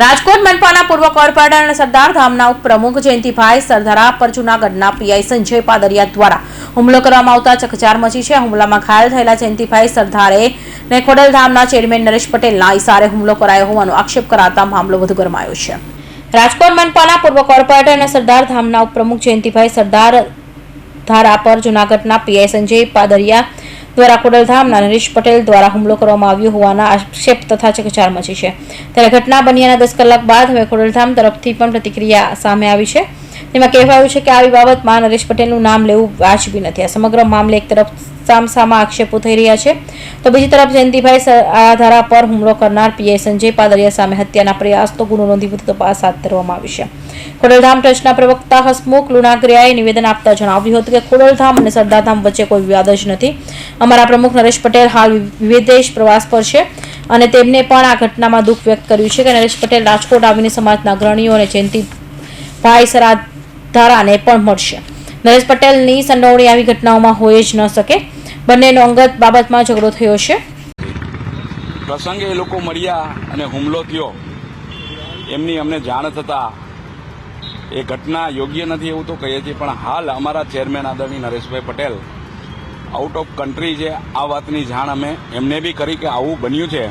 રાજકોટ મનપાના પૂર્વ કોર્પોરેટર અને સરદાર ધામના ઉપપ્રમુખ જયંતિભાઈ સરદારા પર જૂનાગઢના પીઆઈ સંજય પાદરિયા દ્વારા હુમલો કરવામાં આવતા ચકચાર મચી છે. હુમલામાં ઘાયલ થયેલા જયંતિભાઈ સરદારે ને ખોડલધામના ચેરમેન નરેશ પટેલના ઇશારે હુમલો કરાયો હોવાનો આક્ષેપ કરાતા મામલો વધુ ગરમાયો છે. રાજકોટ મનપાના પૂર્વ કોર્પોરેટર અને સરદાર ધામના ઉપપ્રમુખ જયંતિભાઈ સરદાર ધારા પર જૂનાગઢના પીઆઈ સંજય પાદરિયા દ્વારા ખોડલધામના નરેશ પટેલ દ્વારા હુમલો કરવામાં આવ્યો હોવાના આક્ષેપ તથા ચકચાર મચી છે. ત્યારે ઘટના બન્યાના દસ કલાક બાદ હવે ખોડલધામ તરફથી પણ પ્રતિક્રિયા સામે આવી છે. તેમાં કહેવાયું છે કે આવી બાબતમાં નરેશ પટેલનું નામ લેવું વાજબી નથી. આ સમગ્ર મામલે એક તરફ સામસામા આક્ષેપો થઈ રહ્યા છે. તો બીજી તરફ જયંતિભાઈ આધારા પર હુમલો કરનાર પીઆઈ સંજય પાદરિયા સામે હત્યાના પ્રયાસ તો ગુનો નોંધી વધુ તપાસ હાથ ધરવામાં આવી છે. ખોડલધામ ટ્રસ્ટના પ્રવક્તા હસમુખ લુણાગરિયાએ નિવેદન આપતા જણાવ્યું હતું કે ખોડલધામ અને સરદારધામ વચ્ચે કોઈ વિવાદ જ નથી. અમારા પ્રમુખ નરેશ પટેલ હાલ વિદેશ પ્રવાસ પર છે અને તેમને પણ આ ઘટનામાં દુઃખ વ્યક્ત કર્યું છે કે નરેશ પટેલ રાજકોટ આવીને સમાજના અગ્રણીઓ અને જયંતિભાઈ સરાધારાને પણ મળશે. નરેશ પટેલની સંડોવણી આવી ઘટનાઓમાં હોય જ ન શકે. બંનેનો અંગત બાબતમાં ઝઘડો થયો છે. પ્રસંગે એ લોકો મળ્યા અને હુમલો થયો. એમની અમને જાણ થતાં એ ઘટના યોગ્ય નથી એવું તો કહીએ છીએ, પણ હાલ અમારા ચેરમેન આદરણીય Nareshbhai Patel out of country છે. આ વાતની જાણ અમે એમને બી કરી કે આવું બન્યું છે.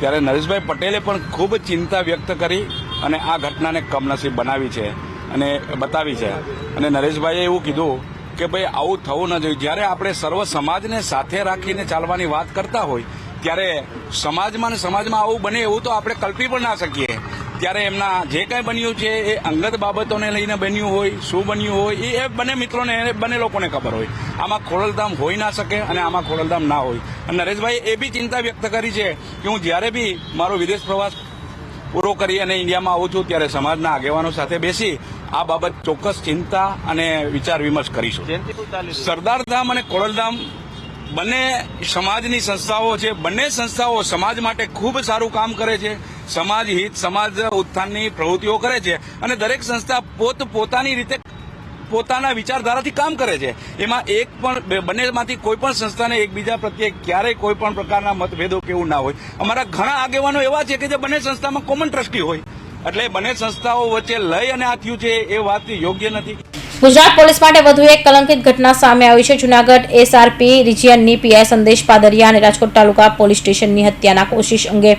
ત્યારે નરેશભાઈ પટેલે પણ ખૂબ ચિંતા વ્યક્ત કરી અને આ ઘટનાને કમનસીબ બનાવી છે. અને બતાવી છે. અને નરેશભાઈએ એવું કીધું કે ભાઈ આવું થવું ન જોઈએ. જ્યારે આપણે સર્વ સમાજને સાથે રાખીને ચાલવાની વાત કરતા હોય, ત્યારે સમાજમાં ને સમાજમાં આવું બને એવું તો આપણે કલ્પી પણ ના શકીએ. ત્યારે એમના જે કંઈ બન્યું છે, એ અંગત બાબતોને લઈને બન્યું હોય, શું બન્યું હોય, એ બંને મિત્રોને બંને લોકોને ખબર હોય. આમાં ખોડલધામ હોઈ ના શકે અને આમાં ખોડલધામ ના હોય. અને નરેશભાઈ એ બી ચિંતા વ્યક્ત કરી છે કે હું જ્યારે બી મારો વિદેશ પ્રવાસ પૂરો કરી અને ઇન્ડિયામાં આવું છું, ત્યારે સમાજના આગેવાનો સાથે બેસી આ બાબત ચોક્કસ ચિંતા અને વિચાર વિમર્શ કરીશું. સરદારધામ અને ખોડલધામ બંને સમાજની સંસ્થાઓ છે. બંને સંસ્થાઓ સમાજ માટે ખૂબ સારું કામ કરે છે. સમાજ હિત સમાજ ઉત્થાનની પ્રવૃત્તિઓ કરે છે અને દરેક સંસ્થા પોત પોતાની રીતે પોતાના વિચારધારાથી કામ કરે છે. એમાં એક પણ બંનેમાંથી કોઈ પણ સંસ્થાને એકબીજા પ્રત્યે ક્યારેય કોઈ પણ પ્રકારના મતભેદો કેવું ના હોય. અમારા ઘણા આગેવાનો એવા છે કે જે બંને સંસ્થામાં કોમન ટ્રસ્ટી હોય. એટલે બંને સંસ્થાઓ વચ્ચે લઈ અને આ છે એ વાત યોગ્ય નથી. ગુજરાત પોલીસ માટે વધુ એક કલંકિત ઘટના સામે આવી છે. જુનાગઢ એસઆરપી રિજિયનની પીઆઈ સંદેશ પાદરિયા અને રાજકોટ તાલુકા પોલીસ સ્ટેશનની હત્યાના કોશિશ અંગે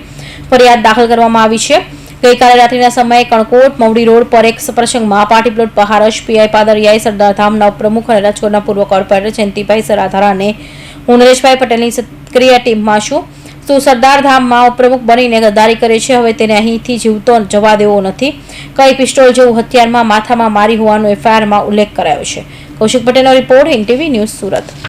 ફરિયાદ દાખલ કરવામાં આવી છે. ગઈકાલે રાત્રિના સમયે કણકોટ, મવડી રોડ પર એક પ્રસંગમાં પાર્ટી પ્લોટ પહારશ પીઆઈ પાદરિયાએ સરદાર ધામના ઉપપ્રમુખ અને રાજકોટના પૂર્વ કોર્પોરેટર જયંતિભાઈ સરાધારાને હું નરેશભાઈ પટેલની સક્રિય ટીમમાં છું. તું સરદાર ધામમાં ઉપપ્રમુખ બનીને ગદ્દારી કરે છે. હવે તેને અહીંથી જીવતો જવા દેવો નથી. કઈ પિસ્ટોલ જેવું હથિયારમાં માથામાં મારી હોવાનો એફઆઈઆરમાં ઉલ્લેખ કરાયો છે. કૌશિક પટેલનો report in TV news Surat.